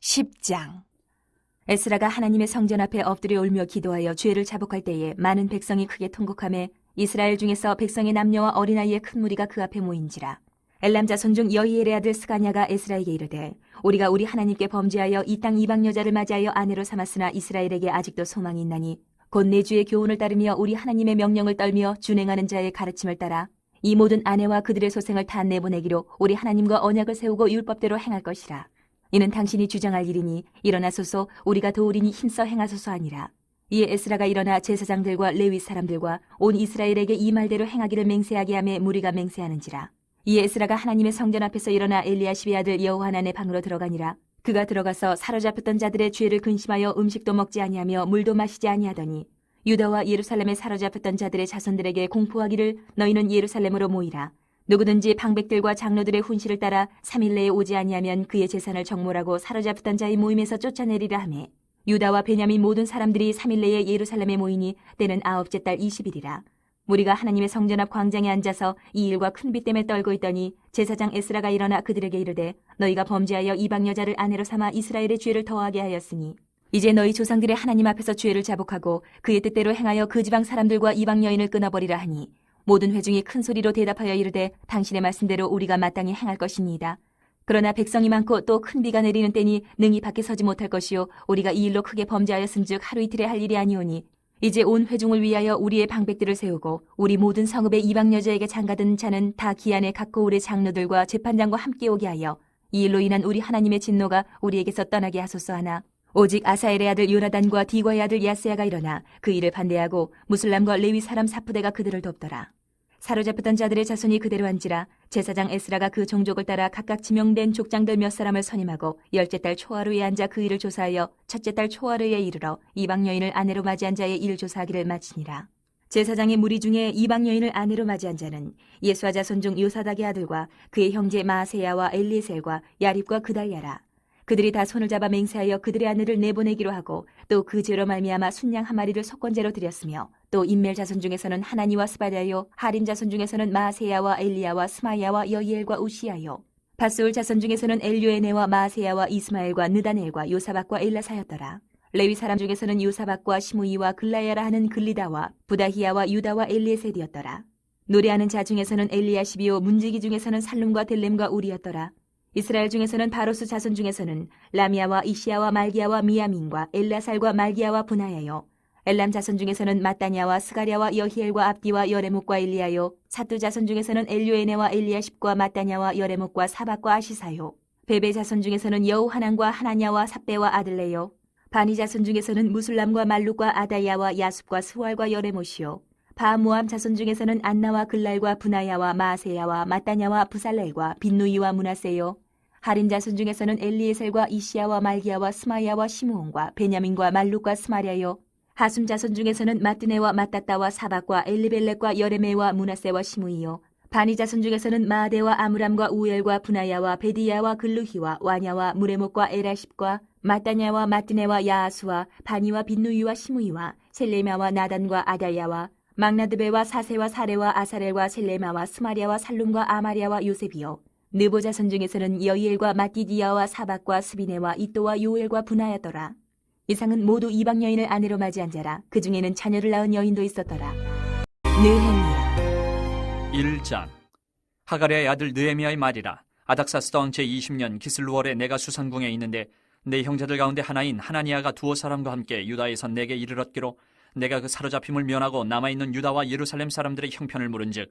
10장. 에스라가 하나님의 성전 앞에 엎드려 울며 기도하여 죄를 자복할 때에 많은 백성이 크게 통곡하며 이스라엘 중에서 백성의 남녀와 어린아이의 큰 무리가 그 앞에 모인지라. 엘람 자손 중 여이엘의 아들 스가냐가 에스라에게 이르되 우리가 우리 하나님께 범죄하여 이 땅 이방 여자를 맞이하여 아내로 삼았으나 이스라엘에게 아직도 소망이 있나니 곧 내 주의 교훈을 따르며 우리 하나님의 명령을 떨며 준행하는 자의 가르침을 따라 이 모든 아내와 그들의 소생을 다 내보내기로 우리 하나님과 언약을 세우고 율법대로 행할 것이라 이는 당신이 주장할 일이니 일어나소서 우리가 도우리니 힘써 행하소서 아니라. 이에 에스라가 일어나 제사장들과 레위 사람들과 온 이스라엘에게 이 말대로 행하기를 맹세하게 하며 무리가 맹세하는지라. 이에 에스라가 하나님의 성전 앞에서 일어나 엘리야십의 아들 여호하난의 방으로 들어가니라. 그가 들어가서 사로잡혔던 자들의 죄를 근심하여 음식도 먹지 아니하며 물도 마시지 아니하더니 유다와 예루살렘에 사로잡혔던 자들의 자손들에게 공포하기를 너희는 예루살렘으로 모이라 누구든지 방백들과 장로들의 훈시를 따라 3일 내에 오지 아니하면 그의 재산을 정몰하고 사로잡혔던 자의 모임에서 쫓아내리라 하매 유다와 베냐민 모든 사람들이 3일 내에 예루살렘에 모이니 때는 아홉째 달 20일이라. 무리가 하나님의 성전 앞 광장에 앉아서 이 일과 큰 비 때문에 떨고 있더니 제사장 에스라가 일어나 그들에게 이르되 너희가 범죄하여 이방 여자를 아내로 삼아 이스라엘의 죄를 더하게 하였으니 이제 너희 조상들의 하나님 앞에서 죄를 자복하고 그의 뜻대로 행하여 그 지방 사람들과 이방 여인을 끊어버리라 하니 모든 회중이 큰 소리로 대답하여 이르되 당신의 말씀대로 우리가 마땅히 행할 것입니다. 그러나 백성이 많고 또 큰 비가 내리는 때니 능히 밖에 서지 못할 것이요 우리가 이 일로 크게 범죄하였음즉 하루 이틀에 할 일이 아니오니 이제 온 회중을 위하여 우리의 방백들을 세우고 우리 모든 성읍의 이방 여자에게 장가든 자는 다 기안에 갖고 우리 장로들과 재판장과 함께 오게 하여 이 일로 인한 우리 하나님의 진노가 우리에게서 떠나게 하소서 하나 오직 아사엘의 아들 요나단과 디과의 아들 야스야가 일어나 그 일을 반대하고 무슬람과 레위 사람 사푸대가 그들을 돕더라. 사로잡혔던 자들의 자손이 그대로 한지라 제사장 에스라가 그 종족을 따라 각각 지명된 족장들 몇 사람을 선임하고 열째 달 초하루에 앉아 그 일을 조사하여 첫째 달 초하루에 이르러 이방 여인을 아내로 맞이한 자의 일 조사하기를 마치니라. 제사장의 무리 중에 이방 여인을 아내로 맞이한 자는 예수와 자손 중 요사닥의 아들과 그의 형제 마세야와 엘리셀과 야립과 그달야라. 그들이 다 손을 잡아 맹세하여 그들의 아내를 내보내기로 하고 또 그 죄로 말미암아 순양 한 마리를 속건제로 드렸으며 또 인멜 자손 중에서는 하나니와 스바다요 하림 자손 중에서는 마세야와 엘리야와 스마야와 여이엘과 우시야요 바스울 자손 중에서는 엘류에네와 마세야와 이스마엘과 느다넬과 요사박과 엘라사였더라. 레위 사람 중에서는 요사박과 시무이와 글라야라 하는 글리다와 부다히야와 유다와 엘리에셀이었더라. 노래하는 자 중에서는 엘리야시비오 문지기 중에서는 살룸과 델렘과 우리였더라 이스라엘 중에서는 바로스 자손 중에서는 라미아와 이시아와 말기야와 미야민과 엘라살과 말기야와 분하야요 엘람 자손 중에서는 마따냐와 스가랴와 여히엘과 압디와 여레목과 엘리야요 사뚜 자손 중에서는 엘류에네와 엘리야십과 마따냐와 여레목과 사박과 아시사요 베베 자손 중에서는 여우하난과 하나냐와 삽베와 아들레요 바니 자손 중에서는 무술람과 말룩과 아다야와 야숲과 스왈과 여레못이요 바모암 자손 중에서는 안나와 글랄과 분하야와 마세야와 마따냐와 부살렐과 빈누이와 문하세요. 하린 자손 중에서는 엘리에셀과 이시야와 말기야와 스마야와 시므온과 베냐민과 말룩과 스마랴요. 하숨 자손 중에서는 마뜨네와 마따따와 사박과 엘리벨렉과 여레메와 문하세와 시므이요. 바니 자손 중에서는 마아데와 아므람과 우엘과 분하야와 베디야와 글루히와 와냐와 무레목과 에라십과 마따냐와 마뜨네와 야아수와 바니와 빈누이와 시므이와 셀레마와 나단과 아다야와 막나드베와 사세와 사레와 아사렐과 셀레마와 스마리아와 살룸과 아마리아와 요셉이요 느보 자손 중에서는 여이엘과 마띠디야와 사박과 스비네와 이또와 요엘과 분하였더라. 이상은 모두 이방 여인을 아내로 맞이한 자라. 그 중에는 자녀를 낳은 여인도 있었더라. 느헤미야. 1장. 하가랴의 아들 느헤미야의 말이라. 아닥사스다운 제20년 기슬루월에 내가 수산궁에 있는데 내 형제들 가운데 하나인 하나니아가 두어 사람과 함께 유다에서 내게 이르렀기로 내가 그 사로잡힘을 면하고 남아있는 유다와 예루살렘 사람들의 형편을 물은즉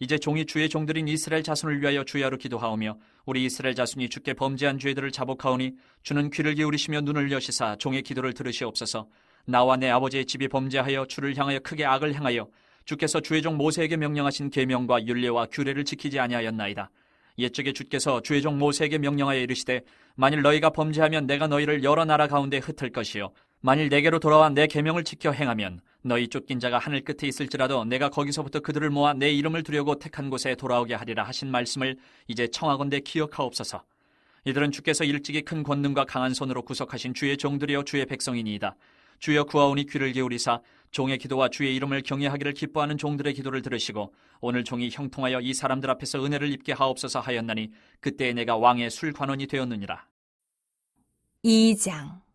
이제 종이 주의 종들인 이스라엘 자손을 위하여 주야로 기도하오며 우리 이스라엘 자손이 주께 범죄한 죄들을 자복하오니 주는 귀를 기울이시며 눈을 여시사 종의 기도를 들으시옵소서. 나와 내 아버지의 집이 범죄하여 주를 향하여 크게 악을 행하여 주께서 주의 종 모세에게 명령하신 계명과 율례와 규례를 지키지 아니하였나이다. 옛적에 주께서 주의 종 모세에게 명령하여 이르시되 만일 너희가 범죄하면 내가 너희를 여러 나라 가운데 흩을 것이요 만일 내게로 돌아와 내 계명을 지켜 행하면 너희 쫓긴 자가 하늘 끝에 있을지라도 내가 거기서부터 그들을 모아 내 이름을 두려고 택한 곳에 돌아오게 하리라 하신 말씀을 이제 청하건대 기억하옵소서. 이들은 주께서 일찍이 큰 권능과 강한 손으로 구속하신 주의 종들이여 주의 백성이니이다. 주여 구하오니 귀를 기울이사 종의 기도와 주의 이름을 경외하기를 기뻐하는 종들의 기도를 들으시고 오늘 종이 형통하여 이 사람들 앞에서 은혜를 입게 하옵소서 하였나니 그때 내가 왕의 술관원이 되었느니라. 2장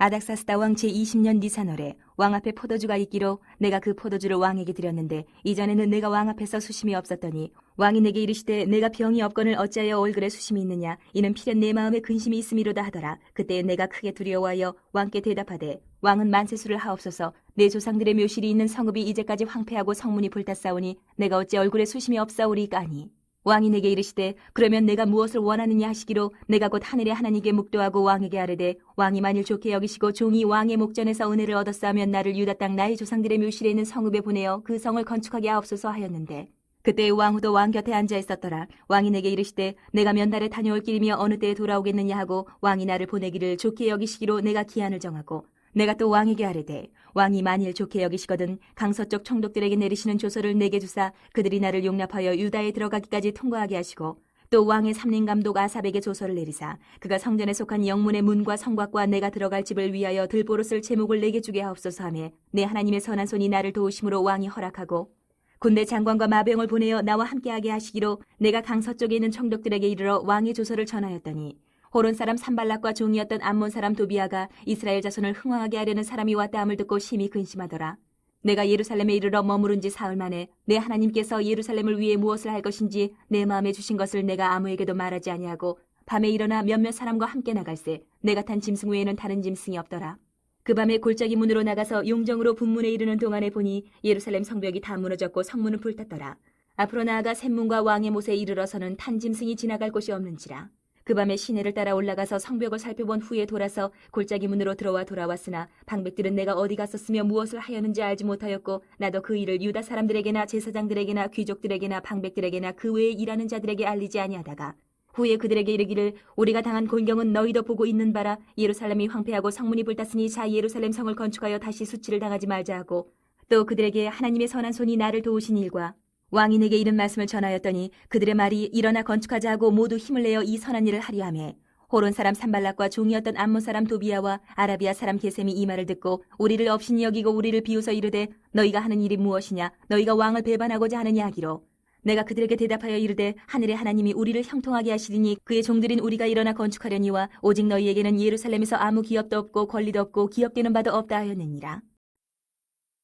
아닥사스다 왕 제20년 니사노래 왕 앞에 포도주가 있기로 내가 그 포도주를 왕에게 드렸는데 이전에는 내가 왕 앞에서 수심이 없었더니 왕이 내게 이르시되 내가 병이 없거늘 어찌하여 얼굴에 수심이 있느냐? 이는 필연 내 마음에 근심이 있음이로다 하더라. 그때 내가 크게 두려워하여 왕께 대답하되 왕은 만세수를 하옵소서. 내 조상들의 묘실이 있는 성읍이 이제까지 황폐하고 성문이 불탔사오니 내가 어찌 얼굴에 수심이 없사오리까 하니 왕이 내게 이르시되 그러면 내가 무엇을 원하느냐 하시기로 내가 곧 하늘의 하나님께 묵도하고 왕에게 아뢰되 왕이 만일 좋게 여기시고 종이 왕의 목전에서 은혜를 얻었사면 나를 유다 땅 나의 조상들의 묘실에 있는 성읍에 보내어 그 성을 건축하게 하옵소서 하였는데 그때 왕후도 왕 곁에 앉아 있었더라. 왕이 내게 이르시되 내가 몇 날에 다녀올 길이며 어느 때에 돌아오겠느냐 하고 왕이 나를 보내기를 좋게 여기시기로 내가 기한을 정하고 내가 또 왕에게 아뢰되 왕이 만일 좋게 여기시거든 강서쪽 총독들에게 내리시는 조서를 내게 주사 그들이 나를 용납하여 유다에 들어가기까지 통과하게 하시고 또 왕의 삼림 감독 아삽에게 조서를 내리사 그가 성전에 속한 영문의 문과 성곽과 내가 들어갈 집을 위하여 들보로 쓸 제목을 내게 주게 하옵소서 하며 내 하나님의 선한 손이 나를 도우심으로 왕이 허락하고 군대 장관과 마병을 보내어 나와 함께하게 하시기로 내가 강서 쪽에 있는 총독들에게 이르러 왕의 조서를 전하였더니 호론 사람 산발락과 종이었던 암몬 사람 도비아가 이스라엘 자손을 흥왕하게 하려는 사람이 왔다 함을 듣고 심히 근심하더라. 내가 예루살렘에 이르러 머무른 지 사흘 만에 내 하나님께서 예루살렘을 위해 무엇을 할 것인지 내 마음에 주신 것을 내가 아무에게도 말하지 아니하고 밤에 일어나 몇몇 사람과 함께 나갈새 내가 탄 짐승 외에는 다른 짐승이 없더라. 그 밤에 골짜기 문으로 나가서 용정으로 분문에 이르는 동안에 보니 예루살렘 성벽이 다 무너졌고 성문은 불탔더라. 앞으로 나아가 샘문과 왕의 못에 이르러서는 탄 짐승이 지나갈 곳이 없는지라. 그 밤에 시내를 따라 올라가서 성벽을 살펴본 후에 돌아서 골짜기 문으로 들어와 돌아왔으나 방백들은 내가 어디 갔었으며 무엇을 하였는지 알지 못하였고 나도 그 일을 유다 사람들에게나 제사장들에게나 귀족들에게나 방백들에게나 그 외에 일하는 자들에게 알리지 아니하다가 후에 그들에게 이르기를 우리가 당한 곤경은 너희도 보고 있는 바라 예루살렘이 황폐하고 성문이 불탔으니 자 예루살렘 성을 건축하여 다시 수치를 당하지 말자 하고 또 그들에게 하나님의 선한 손이 나를 도우신 일과 왕이 내게 이런 말씀을 전하였더니 그들의 말이 일어나 건축하자 하고 모두 힘을 내어 이 선한 일을 하려 하매 호론 사람 산발락과 종이었던 암몬 사람 도비아와 아라비아 사람 게셈이 이 말을 듣고 우리를 업신이 여기고 우리를 비웃어 이르되 너희가 하는 일이 무엇이냐? 너희가 왕을 배반하고자 하느냐 하기로. 내가 그들에게 대답하여 이르되 하늘의 하나님이 우리를 형통하게 하시리니 그의 종들인 우리가 일어나 건축하려니와 오직 너희에게는 예루살렘에서 아무 기업도 없고 권리도 없고 기업되는 바도 없다 하였느니라.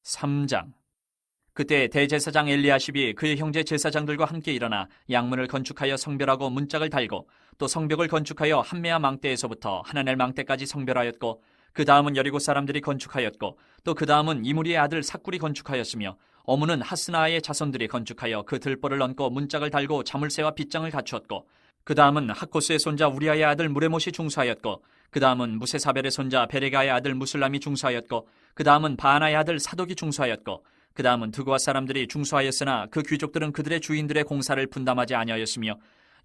3장 그때 대제사장 엘리야십이 그의 형제 제사장들과 함께 일어나 양문을 건축하여 성별하고 문짝을 달고 또 성벽을 건축하여 한메아 망대에서부터 하나넬 망대까지 성별하였고 그 다음은 여리고 사람들이 건축하였고 또 그 다음은 이무리의 아들 삭굴이 건축하였으며 어무는 하스나의 자손들이 건축하여 그 들보를 얹고 문짝을 달고 자물쇠와 빗장을 갖추었고 그 다음은 하코스의 손자 우리아의 아들 무레못이 중수하였고 그 다음은 무세사벨의 손자 베레가의 아들 무슬람이 중수하였고 그 다음은 바하나의 아들 사독이 중수하였고 그 다음은 드고아 사람들이 중수하였으나 그 귀족들은 그들의 주인들의 공사를 분담하지 아니하였으며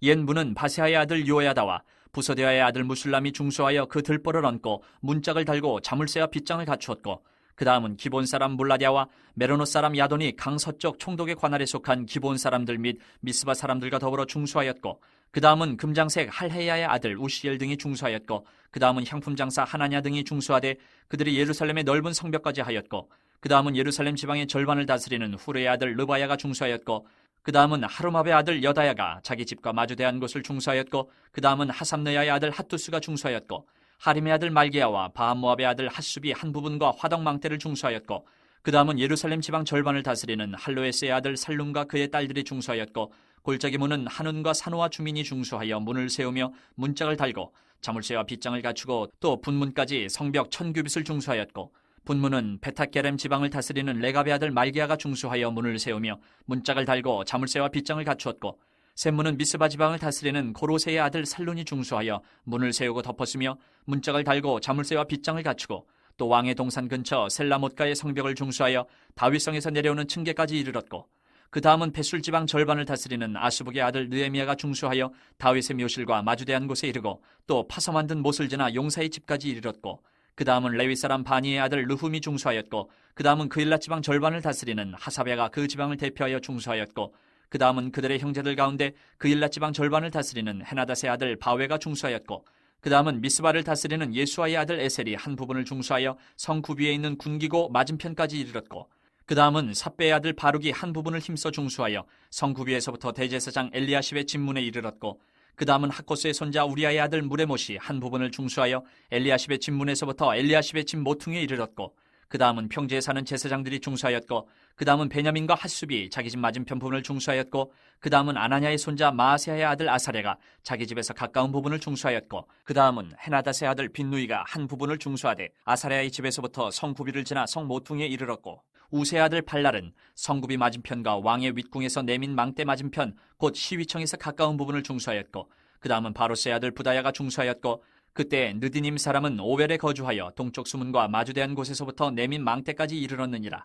옛 문은 바세아의 아들 요야다와 부소데아의 아들 무슬람이 중수하여 그 들보를 얹고 문짝을 달고 자물쇠와 빗장을 갖추었고 그 다음은 기본 사람 몰라디아와 메로노 사람 야돈이 강서쪽 총독의 관할에 속한 기본 사람들 및 미스바 사람들과 더불어 중수하였고 그 다음은 금장색 할헤야의 아들 우시엘 등이 중수하였고 그 다음은 향품 장사 하나냐 등이 중수하되 그들이 예루살렘의 넓은 성벽까지 하였고 그 다음은 예루살렘 지방의 절반을 다스리는 후레의 아들 르바야가 중수하였고 그 다음은 하루마베 아들 여다야가 자기 집과 마주대한 곳을 중수하였고 그 다음은 하삼느야의 아들 핫투스가 중수하였고 하림의 아들 말기야와 바모압의 아들 핫숲이 한 부분과 화덕망대를 중수하였고 그 다음은 예루살렘 지방 절반을 다스리는 할로에스의 아들 살룸과 그의 딸들이 중수하였고 골짜기 문은 한운과 산호와 주민이 중수하여 문을 세우며 문짝을 달고 자물쇠와 빗장을 갖추고 또 분문까지 성벽 천규빗을 중수하였고 분문은 베타게렘 지방을 다스리는 레갑의 아들 말기야가 중수하여 문을 세우며 문짝을 달고 자물쇠와 빗장을 갖추었고 샘문은 미스바 지방을 다스리는 고로세의 아들 살룬이 중수하여 문을 세우고 덮었으며 문짝을 달고 자물쇠와 빗장을 갖추고 또 왕의 동산 근처 셀라못가의 성벽을 중수하여 다윗성에서 내려오는 층계까지 이르렀고 그 다음은 베술 지방 절반을 다스리는 아스북의 아들 느에미아가 중수하여 다윗의 묘실과 마주대한 곳에 이르고 또 파서 만든 못을 지나 용사의 집까지 이르렀고 그 다음은 레위 사람 바니의 아들 르훔이 중수하였고 그 다음은 그일라 지방 절반을 다스리는 하사베가 그 지방을 대표하여 중수하였고 그 다음은 그들의 형제들 가운데 그일라 지방 절반을 다스리는 헤나닷의 아들 바웨가 중수하였고 그 다음은 미스바를 다스리는 예수아의 아들 에셀이 한 부분을 중수하여 성 구비에 있는 군기고 맞은편까지 이르렀고 그 다음은 삽배의 아들 바룩이 한 부분을 힘써 중수하여 성 구비에서부터 대제사장 엘리야십의 집문에 이르렀고 그 다음은 학고스의 손자 우리아의 아들 무레못이 한 부분을 중수하여 엘리야십의 집문에서부터 엘리야십의 집 모퉁이에 이르렀고 그 다음은 평지에 사는 제사장들이 중수하였고 그 다음은 베냐민과 핫숲이 자기 집 맞은편 부분을 중수하였고 그 다음은 아나냐의 손자 마아세아의 아들 아사레가 자기 집에서 가까운 부분을 중수하였고 그 다음은 헤나닷의 아들 빈누이가 한 부분을 중수하되 아사레아의 집에서부터 성구비를 지나 성 모퉁이에 이르렀고 우세의 아들 발랄은 성구비 맞은편과 왕의 윗궁에서 내민 망대 맞은편 곧 시위청에서 가까운 부분을 중수하였고 그 다음은 바로스의 아들 부다야가 중수하였고 그때 느디님 사람은 오벨에 거주하여 동쪽 수문과 마주대한 곳에서부터 내민 망대까지 이르렀느니라.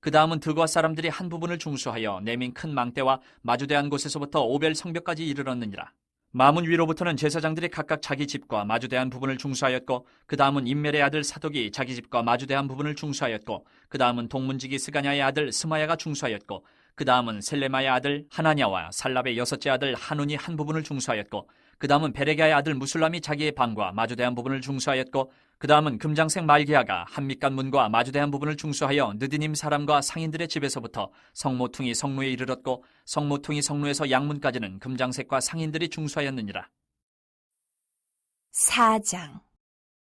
그 다음은 드과 사람들이 한 부분을 중수하여 내민 큰 망대와 마주대한 곳에서부터 오벨 성벽까지 이르렀느니라. 마문 위로부터는 제사장들이 각각 자기 집과 마주대한 부분을 중수하였고 그 다음은 인멜의 아들 사독이 자기 집과 마주대한 부분을 중수하였고 그 다음은 동문지기 스가냐의 아들 스마야가 중수하였고 그 다음은 셀레마의 아들 하나냐와 살랍의 여섯째 아들 하눈이 한 부분을 중수하였고 그 다음은 베레기아의 아들 무술람이 자기의 방과 마주대한 부분을 중수하였고 그 다음은 금장색 말기야가 한밑간 문과 마주대한 부분을 중수하여 느디님 사람과 상인들의 집에서부터 성모퉁이 성루에 이르렀고 성모퉁이 성루에서 양문까지는 금장색과 상인들이 중수하였느니라. 4장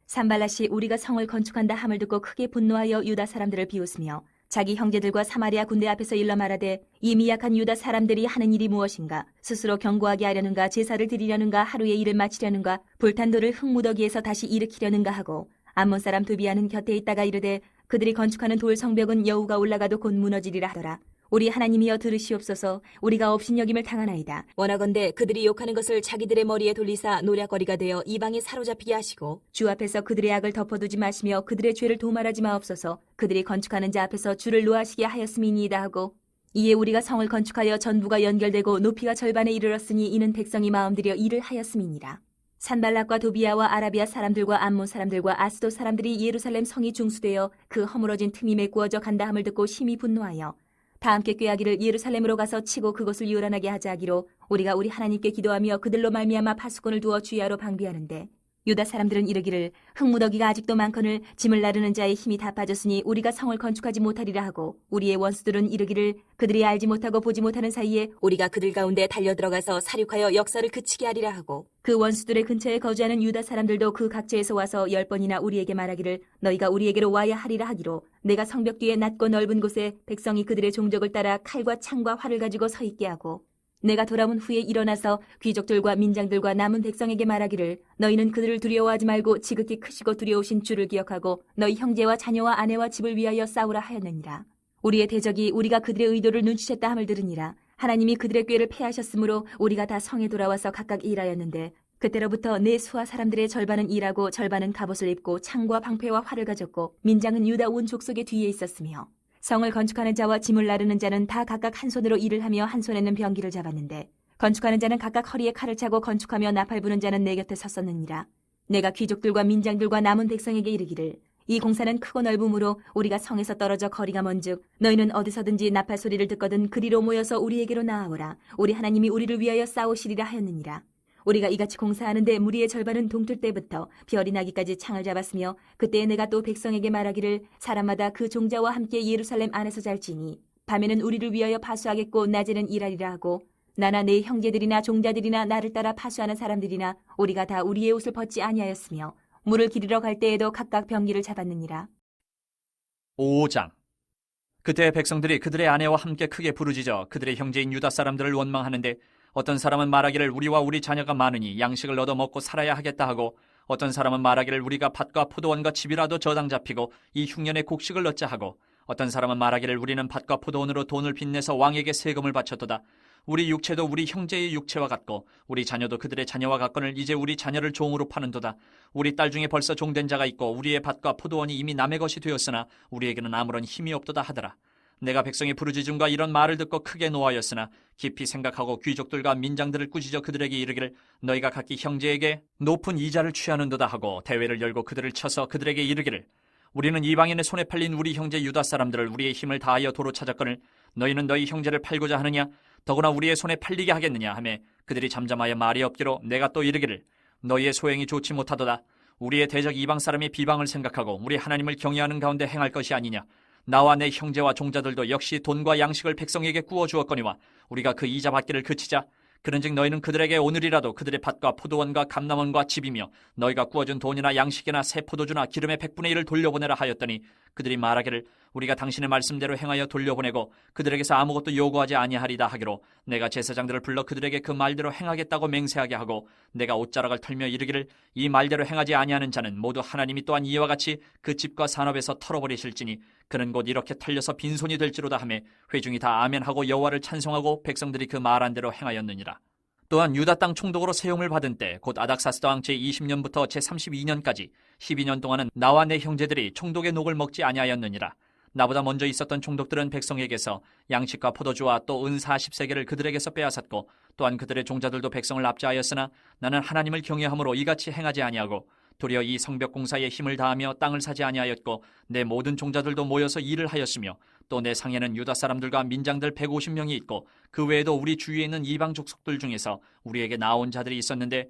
산발라시 우리가 성을 건축한다 함을 듣고 크게 분노하여 유다 사람들을 비웃으며 자기 형제들과 사마리아 군대 앞에서 일러 말하되 이 미약한 유다 사람들이 하는 일이 무엇인가? 스스로 경고하게 하려는가? 제사를 드리려는가? 하루의 일을 마치려는가? 불탄 돌을 흙무더기에서 다시 일으키려는가? 하고 암몬 사람 두비아는 곁에 있다가 이르되 그들이 건축하는 돌 성벽은 여우가 올라가도 곧 무너지리라 하더라 우리 하나님이여 들으시옵소서. 우리가 업신여김을 당하나이다. 원하건대 그들이 욕하는 것을 자기들의 머리에 돌리사 노략거리가 되어 이방에 사로잡히게 하시고 주 앞에서 그들의 악을 덮어두지 마시며 그들의 죄를 도말하지 마옵소서. 그들이 건축하는 자 앞에서 주를 노하시게 하였음이니이다 하고 이에 우리가 성을 건축하여 전부가 연결되고 높이가 절반에 이르렀으니 이는 백성이 마음들여 일을 하였음이니라. 산발락과 도비아와 아라비아 사람들과 암몬 사람들과 아스도 사람들이 예루살렘 성이 중수되어 그 허물어진 틈이 메꾸어져 간다 함을 듣고 심히 분노하여 다 함께 꾀하기를 예루살렘으로 가서 치고 그것을 요란하게 하자 하기로 우리가 우리 하나님께 기도하며 그들로 말미암아 파수꾼을 두어 주야로 방비하는데 유다 사람들은 이르기를 흙무더기가 아직도 많거늘 짐을 나르는 자의 힘이 다 빠졌으니 우리가 성을 건축하지 못하리라 하고 우리의 원수들은 이르기를 그들이 알지 못하고 보지 못하는 사이에 우리가 그들 가운데 달려들어가서 사륙하여 역사를 그치게 하리라 하고 그 원수들의 근처에 거주하는 유다 사람들도 그 각지에서 와서 열 번이나 우리에게 말하기를 너희가 우리에게로 와야 하리라 하기로 내가 성벽 뒤에 낮고 넓은 곳에 백성이 그들의 종족을 따라 칼과 창과 활을 가지고 서 있게 하고 내가 돌아온 후에 일어나서 귀족들과 민장들과 남은 백성에게 말하기를 너희는 그들을 두려워하지 말고 지극히 크시고 두려우신 주를 기억하고 너희 형제와 자녀와 아내와 집을 위하여 싸우라 하였느니라. 우리의 대적이 우리가 그들의 의도를 눈치챘다 함을 들으니라. 하나님이 그들의 꾀를 패하셨으므로 우리가 다 성에 돌아와서 각각 일하였는데 그때로부터 내 수하 사람들의 절반은 일하고 절반은 갑옷을 입고 창과 방패와 활을 가졌고 민장은 유다 온 족속의 뒤에 있었으며 성을 건축하는 자와 짐을 나르는 자는 다 각각 한 손으로 일을 하며 한 손에는 병기를 잡았는데 건축하는 자는 각각 허리에 칼을 차고 건축하며 나팔 부는 자는 내 곁에 섰었느니라. 내가 귀족들과 민장들과 남은 백성에게 이르기를 이 공사는 크고 넓음으로 우리가 성에서 떨어져 거리가 먼즉 너희는 어디서든지 나팔 소리를 듣거든 그리로 모여서 우리에게로 나아오라. 우리 하나님이 우리를 위하여 싸우시리라 하였느니라. 우리가 이같이 공사하는데 무리의 절반은 동틀 때부터 별이 나기까지 창을 잡았으며 그때에 내가 또 백성에게 말하기를 사람마다 그 종자와 함께 예루살렘 안에서 잘지니 밤에는 우리를 위하여 파수하겠고 낮에는 일하리라 하고 나나 내 형제들이나 종자들이나 나를 따라 파수하는 사람들이나 우리가 다 우리의 옷을 벗지 아니하였으며 물을 기르러 갈 때에도 각각 병기를 잡았느니라. 5장. 그때 백성들이 그들의 아내와 함께 크게 부르짖어 그들의 형제인 유다 사람들을 원망하는데 어떤 사람은 말하기를 우리와 우리 자녀가 많으니 양식을 얻어 먹고 살아야 하겠다 하고 어떤 사람은 말하기를 우리가 밭과 포도원과 집이라도 저당 잡히고 이 흉년에 곡식을 얻자 하고 어떤 사람은 말하기를 우리는 밭과 포도원으로 돈을 빚내서 왕에게 세금을 바쳤도다. 우리 육체도 우리 형제의 육체와 같고 우리 자녀도 그들의 자녀와 같거늘 이제 우리 자녀를 종으로 파는도다. 우리 딸 중에 벌써 종된 자가 있고 우리의 밭과 포도원이 이미 남의 것이 되었으나 우리에게는 아무런 힘이 없도다 하더라 내가 백성의 부르짖음과 이런 말을 듣고 크게 노하였으나 깊이 생각하고 귀족들과 민장들을 꾸짖어 그들에게 이르기를 너희가 각기 형제에게 높은 이자를 취하는도다 하고 대회를 열고 그들을 쳐서 그들에게 이르기를 우리는 이방인의 손에 팔린 우리 형제 유다 사람들을 우리의 힘을 다하여 도로 찾았거늘 너희는 너희 형제를 팔고자 하느냐? 더구나 우리의 손에 팔리게 하겠느냐? 하매 그들이 잠잠하여 말이 없기로 내가 또 이르기를 너희의 소행이 좋지 못하도다. 우리의 대적 이방 사람의 비방을 생각하고 우리 하나님을 경외하는 가운데 행할 것이 아니냐 나와 내 형제와 종자들도 역시 돈과 양식을 백성에게 구워 주었거니와 우리가 그 이자 받기를 그치자 그런즉 너희는 그들에게 오늘이라도 그들의 밭과 포도원과 감남원과 집이며 너희가 구워준 돈이나 양식이나 새 포도주나 기름의 백분의 일을 돌려보내라 하였더니 그들이 말하기를 우리가 당신의 말씀대로 행하여 돌려보내고 그들에게서 아무것도 요구하지 아니하리다 하기로 내가 제사장들을 불러 그들에게 그 말대로 행하겠다고 맹세하게 하고 내가 옷자락을 털며 이르기를 이 말대로 행하지 아니하는 자는 모두 하나님이 또한 이와 같이 그 집과 산업에서 털어버리실지니 그는 곧 이렇게 털려서 빈손이 될지로다 하매 회중이 다 아멘하고 여호와를 찬송하고 백성들이 그 말한 대로 행하였느니라. 또한 유다 땅 총독으로 세용을 받은 때 곧 아닥사스 왕 제20년부터 제32년까지 12년 동안은 나와 내 형제들이 총독의 녹을 먹지 아니하였느니라. 나보다 먼저 있었던 총독들은 백성에게서 양식과 포도주와 또 은 40세계를 그들에게서 빼앗았고 또한 그들의 종자들도 백성을 납치하였으나 나는 하나님을 경외함으로 이같이 행하지 아니하고 도리어 이 성벽 공사에 힘을 다하며 땅을 사지 아니하였고 내 모든 종자들도 모여서 일을 하였으며 또 내 상에는 유다 사람들과 민장들 150명이 있고 그 외에도 우리 주위에 있는 이방 족속들 중에서 우리에게 나온 자들이 있었는데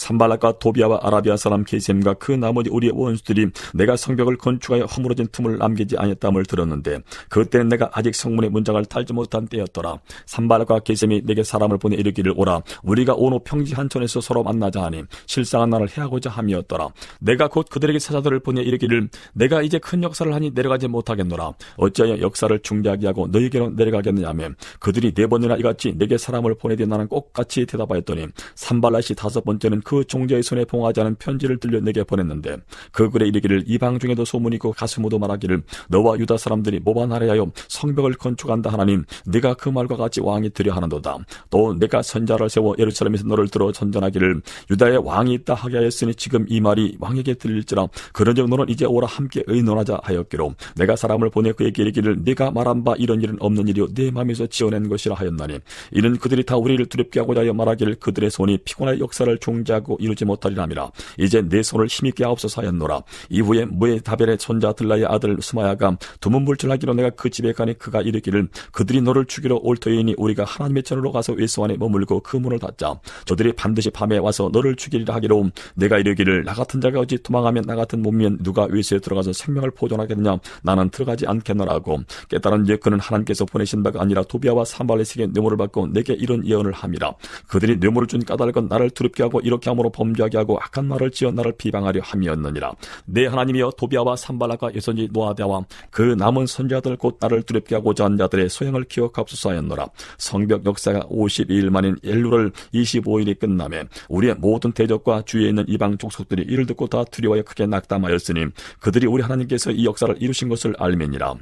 산발락과 도비아와 아라비아 사람 게셈과 그 나머지 우리의 원수들이 내가 성벽을 건축하여 허물어진 틈을 남기지 아니했담을 들었는데 그때는 내가 아직 성문의 문장을 달지 못한 때였더라. 산발락과 게셈이 내게 사람을 보내 이르기를 오라. 우리가 오노 평지 한천에서 서로 만나자 하니 실상한 날을 해하고자 함이었더라. 내가 곧 그들에게 사자들을 보내 이르기를 내가 이제 큰 역사를 하니 내려가지 못하겠노라. 어찌하여 역사를 중지하게 하고 너희에게로 내려가겠느냐며 그들이 네 번이나 이같이 내게 사람을 보내되 나는 꼭 같이 대답하였더니 산발락이 다섯 번째는 그 종자의 손에 봉하지 않은 편지를 들려 내게 보냈는데 그 글에 이르기를 이방 중에도 소문이 있고 가스모도 말하기를 너와 유다 사람들이 모반하려하여 성벽을 건축한다 하나님 네가 그 말과 같이 왕이 되려 하는도다. 또 내가 선자를 세워 예루살렘에서 너를 들어 전전하기를 유다의 왕이 있다 하게 하였으니 지금 이 말이 왕에게 들릴지라. 그런즉 너는 이제 오라 함께 의논하자 하였기로 내가 사람을 보내 그에게 이르기를 네가 말한 바 이런 일은 없는 일이요 내 마음에서 지어낸 것이라 하였나니 이는 그들이 다 우리를 두렵게 하고자 하여 말하기를 그들의 손이 피곤하여 역사를 중지 하고 이루지 못하리라미라. 이제 내 손을 힘있게 하옵소서 하였노라. 이후에 무의 다벨의 손자 들라의 아들 스마야가 두문불출하기로 내가 그 집에 가니 그가 이르기를 그들이 너를 죽이러 올 터이니 우리가 하나님의 전으로 가서 외소 안에 머물고 그 문을 닫자. 저들이 반드시 밤에 와서 너를 죽이리라 하기로 내가 이르기를 나 같은 자가 어찌 도망하면 나 같은 몸면 누가 외소에 들어가서 생명을 보존하겠느냐? 나는 들어가지 않겠노라고. 깨달은 예 그는 하나님께서 보내신 바가 아니라 도비아와 산발레식의 뇌물을 받고 내게 이런 예언을 함이라. 그들이 뇌물을 준 까닭은 나를 두렵게 하고 이렇게 함으로 범죄하게 하고 악한 말을 지어 나를 비방하려 함이었느니라. 내 하나님이여 도비아와 산발라가 여선지 노아대와 그 남은 선자들 곧 나를 두렵게 하고자 한 자들의 소행을 기억하옵소서 하였노라. 성벽 역사가 52일 만인 엘루를 25일이 끝남에 우리의 모든 대적과 주위에 있는 이방 족속들이 이를 듣고 다 두려워하여 크게 낙담하였으니 그들이 우리 하나님께서 이 역사를 이루신 것을 알미니라.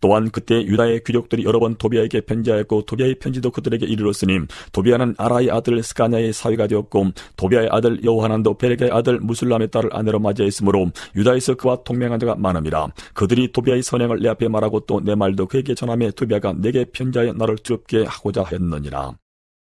또한 그때 유다의 귀족들이 여러 번 도비아에게 편지하였고 도비아의 편지도 그들에게 이르렀으니 도비아는 아라의 아들 스가냐의 사위가 되었고 도비아의 아들 여호하난도 베렉의 아들 무술람의 딸을 아내로 맞이했으므로 유다에서 그와 동맹한 자가 많음이라. 그들이 도비아의 선행을 내 앞에 말하고 또 내 말도 그에게 전함에 도비아가 내게 편지하여 나를 두렵게 하고자 하였느니라